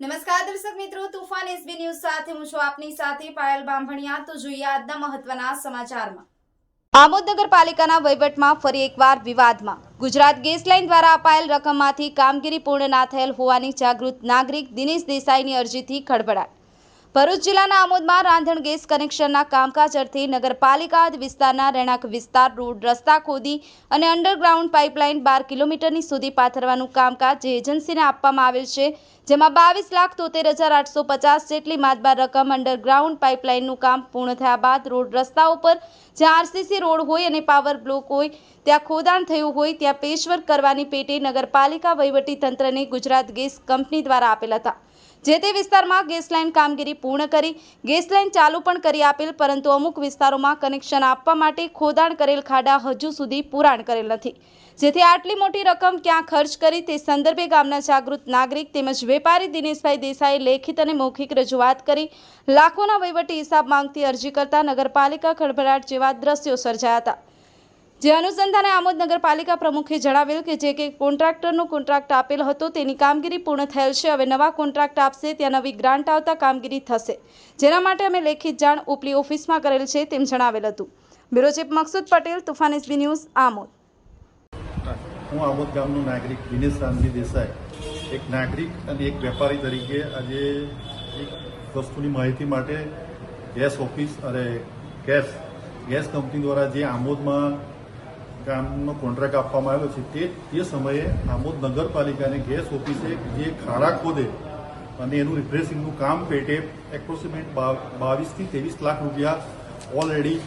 નમસ્કાર દર્શક મિત્રો, તુફાન એસબી ન્યૂઝ સાથે હું છું આપની સાથે પાયલ બાંભણિયા. તો જોઈએ આજના મહત્વના સમાચારમાં. આમોદ નગરપાલિકાના વહીવટમાં ફરી એકવાર વિવાદમાં. ગુજરાત ગેસ લાઇન દ્વારા અપાયેલ રકમમાંથી કામગીરી પૂર્ણ ના થયેલ હોવાની જાગૃત નાગરિક દિનેશ દેસાઈની અરજીથી ખળભળાટ. ભરૂચ જિલ્લાના આમોદમાં રાંધણ ગેસ કનેક્શનના કામકાજ અર્થે નગરપાલિકા વિસ્તારના રહેણાંક વિસ્તાર, રોડ, રસ્તા ખોદી અને અંડરગ્રાઉન્ડ પાઇપલાઇન બાર કિલોમીટરની સુધી પાથરવાનું કામકાજ જે એજન્સીને આપવામાં આવેલ છે, જેમાં બાવીસ લાખ તોતેર હજાર આઠસો પચાસ જેટલી માતબાર રકમ અંડરગ્રાઉન્ડ પાઇપલાઇનનું કામ પૂર્ણ થયા બાદ રોડ રસ્તા ઉપર જ્યાં આરસીસી રોડ હોય અને પાવર બ્લોક હોય, ત્યાં ખોદાણ થયું હોય, ત્યાં પેશવર્ક કરવાની પેટે નગરપાલિકા વહીવટી તંત્રને ગુજરાત ગેસ કંપની દ્વારા આપેલ હતા. જે તે વિસ્તારમાં ગેસ લાઇન કામગીરી પૂર્ણ કરી, ગેસ લાઇન ચાલુ પણ કરી આપેલ, પરંતુ અમુક વિસ્તારોમાં કનેક્શન આપવા માટે ખોદાણ કરેલ ખાડા હજુ સુધી પુરાણ કરેલ નથી. જેથી આટલી મોટી રકમ ક્યાં ખર્ચ કરી તે સંદર્ભે ગામના જાગૃત નાગરિક તેમજ વેપારી દિનેશભાઈ દેસાઈએ લેખિત અને મૌખિક રજૂઆત કરી, લાખોના વહીવટી હિસાબ માંગતી અરજી કરતા નગરપાલિકા ખળભળાટ જેવા દ્રશ્યો સર્જાયા હતા. જે અનુસંધાને આમોદ નગરપાલિકા પ્રમુખે જણાવ્યું કે જે કે કોન્ટ્રાક્ટરનો કોન્ટ્રાક્ટ આપેલ હતો તેની કામગીરી પૂર્ણ થયેલ છે. હવે નવા કોન્ટ્રાક્ટ આપશે, ત્યાં નવી ગ્રાન્ટ આવતા કામગીરી થશે. જેના માટે અમે લેખિત જાણ ઉપલી ઓફિસમાં કરેલ છે તેમ જણાવેલ હતું. Bureau chief Maksud Patel, Tufan SB news, Amod. હું આમોદ ગામનો નાગરિક દિનેશ રામજી દેસાઈ. એક નાગરિક અને એક વેપારી તરીકે આજે એક વસ્તુની માહિતી માટે ગેસ ઓફિસ અને ગેસ ગેસ કંપની દ્વારા જે આમોદમાં ગામનો કોન્ટ્રાક્ટ આપવામાં આવ્યો છે તે તે સમયે આમોદ નગરપાલિકાને ગેસ ઓફિસે જે ખાડા ખોદે અને એનું રિપ્રેસિંગનું કામ પેટે એપ્રોક્સિમેટ બાવીસથી ત્રેવીસ લાખ રૂપિયા ઓલરેડી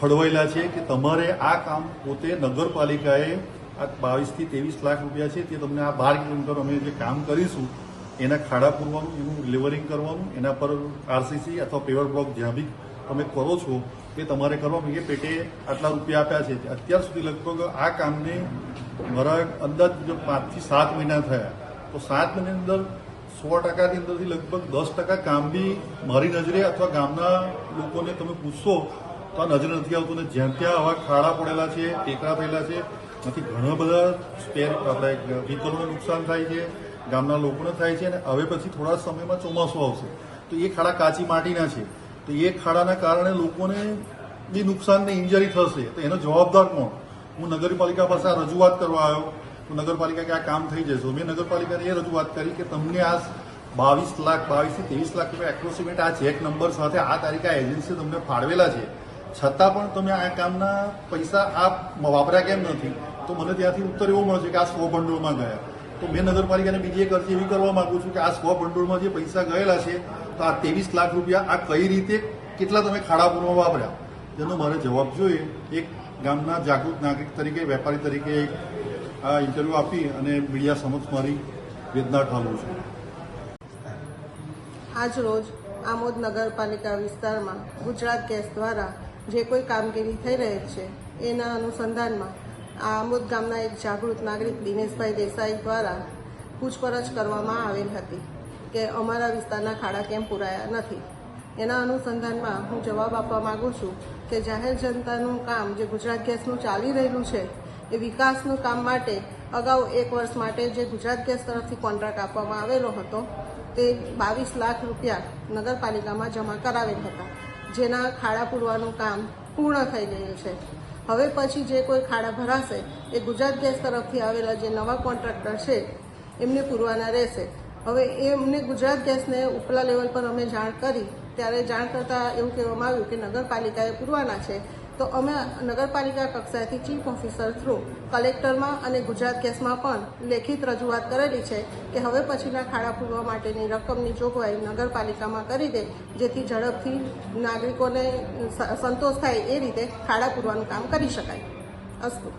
ફળવાયેલા છે કે તમારે આ કામ પોતે નગરપાલિકાએ આ બાવીસથી ત્રેવીસ લાખ રૂપિયા છે તે તમને આ બાર કિલોમીટર અમે જે કામ કરીશું એના ખાડા પૂરવાનું, એનું લેવરિંગ કરવાનું, એના પર આરસીસી અથવા પેવર બ્લોક જ્યાં બી તમે કરો છો એ તમારે કરવા એ પેટે આટલા રૂપિયા આપ્યા છે. અત્યાર સુધી લગભગ આ કામને મારા અંદાજ જો પાંચથી સાત મહિના થયા. તો સાત મહિનાની અંદર સો ટકાની અંદરથી લગભગ દસ ટકા કામ બી મારી નજરે અથવા ગામના લોકોને તમે પૂછશો, તો આ નજરે નથી આવતું ને જ્યાં ત્યાં આવા ખાડા પડેલા છે, ટેકરા થયેલા છે નથી ઘણા બધા સ્પેર આપણે વ્હીકલોને નુકસાન થાય છે, ગામના લોકોને થાય છે અને હવે પછી થોડા સમયમાં ચોમાસું આવશે. તો એ ખાડા કાચી માટીના છે. તો એ ખાડાના કારણે લોકોને બી નુકસાન ને ઇન્જરી થશે. તો એનો જવાબદાર કોણ? હું નગરપાલિકા પાસે આ રજૂઆત કરવા આવ્યો. તો નગરપાલિકા કે આ કામ થઈ જશે. મેં નગરપાલિકાને એ રજૂઆત કરી કે તમને આ બાવીસ લાખ બાવીસથી ત્રેવીસ લાખ રૂપિયા એપ્રોક્સિમેટ આ ચેક નંબર સાથે આ તારીખે આ એજન્સી તમને ફાળવેલા છે. છતાં પણ તમે આ કામના પૈસા આ વાપર્યા કેમ નથી? તો મને ત્યાંથી ઉત્તર એવો મળશે કે આ સ્વભંડોળમાં ગયા. તો મેં નગરપાલિકાને બીજી એક અરજી એવી કરવા માંગુ છું કે આ સ્વ ભંડોળમાં જે પૈસા ગયેલા છે, તો આ ત્રેવીસ લાખ રૂપિયા આ કઈ રીતે કેટલા તમે ખાડાપુરમાં વાપર્યા? તેનો મારે જવાબ જોઈએ. એક ગામના જાગૃત નાગરિક તરીકે, વેપારી તરીકે આ ઇન્ટરવ્યૂ આપી અને મીડિયા સમક્ષ મારી વેદના ઠાલવું છું. આજ રોજ આમોદ નગરપાલિકા વિસ્તારમાં ગુજરાત ગેસ દ્વારા જે કોઈ કામગીરી થઈ રહી છે, એના અનુસંધાનમાં આ આમોદ ગામના એક જાગૃત નાગરિક દિનેશભાઈ દેસાઈ દ્વારા પૂછપરછ કરવામાં આવેલ હતી કે અમારા વિસ્તારના ખાડા કેમ પુરાયા નથી. એના અનુસંધાનમાં હું જવાબ આપવા માગું છું કે જાહેર જનતાનું કામ જે ગુજરાત ગેસનું ચાલી રહેલું છે, એ વિકાસનું કામ માટે અગાઉ એક વર્ષ માટે જે ગુજરાત ગેસ તરફથી કોન્ટ્રાક્ટ આપવામાં આવેલો હતો, તે બાવીસ લાખ રૂપિયા નગરપાલિકામાં જમા કરાવેલ હતા. જેના ખાડા પૂરવાનું કામ પૂર્ણ થઈ ગયું છે. હવે પછી જે કોઈ ખાડા ભરાશે, એ ગુજરાત ગેસ તરફથી આવેલા જે નવા કોન્ટ્રાક્ટર છે, એમને પૂરવાના રહેશે. હવે એમને ગુજરાત ગેસને ઉપલા લેવલ પર અમે જાણ કરી, ત્યારે જાણ કરતાં એવું કહેવામાં આવ્યું કે નગરપાલિકાએ પૂરવાના છે. તો અમે નગરપાલિકા કક્ષાએથી ચીફ ઓફિસર થ્રુ કલેક્ટરમાં અને ગુજરાત ગેસમાં પણ લેખિત રજૂઆત કરેલી છે કે હવે પછીના ખાડા પૂરવા માટેની રકમની જોગવાઈ નગરપાલિકામાં કરી દે, જેથી ઝડપથી નાગરિકોને સંતોષ થાય એ રીતે ખાડા પૂરવાનું કામ કરી શકાય. અસ્તુ.